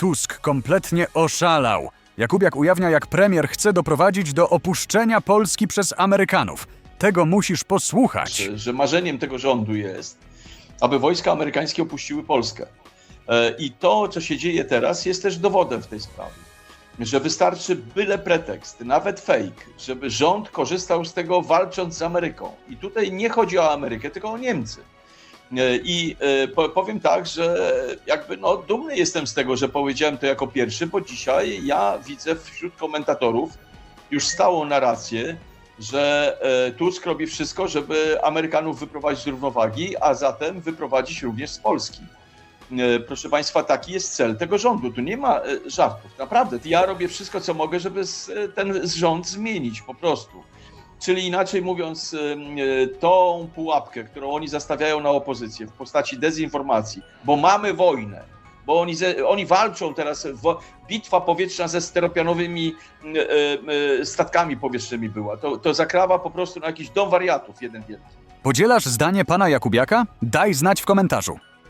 Tusk kompletnie oszalał. Jakubiak ujawnia, jak premier chce doprowadzić do opuszczenia Polski przez Amerykanów. Tego musisz posłuchać. że, że marzeniem tego rządu jest, aby wojska amerykańskie opuściły Polskę. E, I to, co się dzieje teraz, jest też dowodem w tej sprawie. Że wystarczy byle pretekst, nawet fake, żeby rząd korzystał z tego walcząc z Ameryką. I tutaj nie chodzi o Amerykę, tylko o Niemcy. E, I e, po- powiem tak, że jakby no, dumny jestem z tego, że powiedziałem to jako pierwszy, bo dzisiaj ja widzę wśród komentatorów już stałą narrację, że e, Tusk robi wszystko, żeby Amerykanów wyprowadzić z równowagi, a zatem wyprowadzić również z Polski. Proszę Państwa, taki jest cel tego rządu. Tu nie ma żartów. Naprawdę, ja robię wszystko, co mogę, żeby ten rząd zmienić po prostu. Czyli inaczej mówiąc, e, e, tą pułapkę, którą oni zastawiają na opozycję w postaci dezinformacji, bo mamy wojnę, bo oni, oni walczą teraz, bitwa powietrzna ze steropianowymi e, statkami powietrznymi była. To, to zakrawa po prostu na jakiś dom wariatów jeden wielki. Podzielasz zdanie pana Jakubiaka? Daj znać w komentarzu.